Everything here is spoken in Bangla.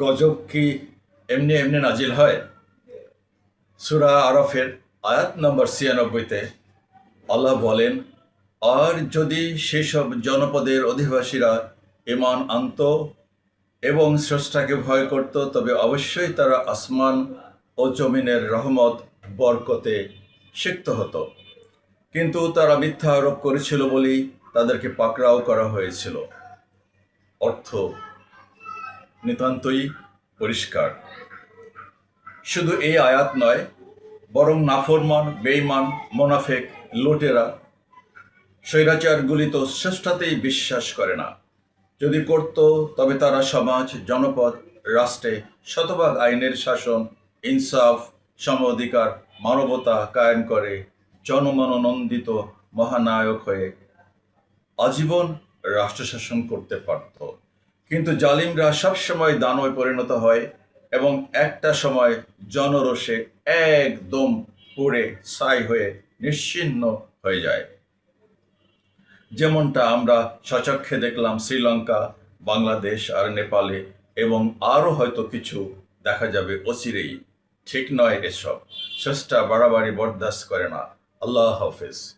গজব কি এমনি এমনি নাজিল হয়? সুরা আরফের আয়াত নম্বর ছিয়ানব্বইতে আল্লাহ বলেন, আর যদি সেসব জনপদের অধিবাসীরা ইমান আনত এবং স্রষ্টাকে ভয় করত, তবে অবশ্যই তারা আসমান ও জমিনের রহমত বরকতে সিক্ত হতো। কিন্তু তারা মিথ্যা আরোপ করেছিল বলেই তাদেরকে পাকড়াও করা হয়েছিল। অর্থ নিতান্তই পরিষ্কার। শুধু এই আয়াত নয়, বরং নাফরমান বেইমান মোনাফেক, লোটেরা, স্বৈরাচারগুলি তো শ্রেষ্ঠাতেই বিশ্বাস করে না। যদি করত, তবে তারা সমাজ, জনপদ, রাষ্ট্রে শতভাগ আইনের শাসন, ইনসাফ সম অধিকার মানবতা কায়েম করে জনমনোনন্দিত মহানায়ক হয়ে আজীবন রাষ্ট্রশাসন করতে পারত। কিন্তু জালিমরা সবসময় দানবে পরিণত হয় এবং একটা সময় জনরোষে একদম পুড়ে ছাই হয়ে নিশ্চিহ্ন হয়ে যায়। যেমনটা আমরা সচক্ষে দেখলাম শ্রীলঙ্কা, বাংলাদেশ আর নেপালে এবং আরও হয়তো কিছু দেখা যাবে অচিরেই। ঠিক নয় এসব। চেষ্টা বাড়াবাড়ি বরদাস্ত করে না। আল্লাহ হাফেজ।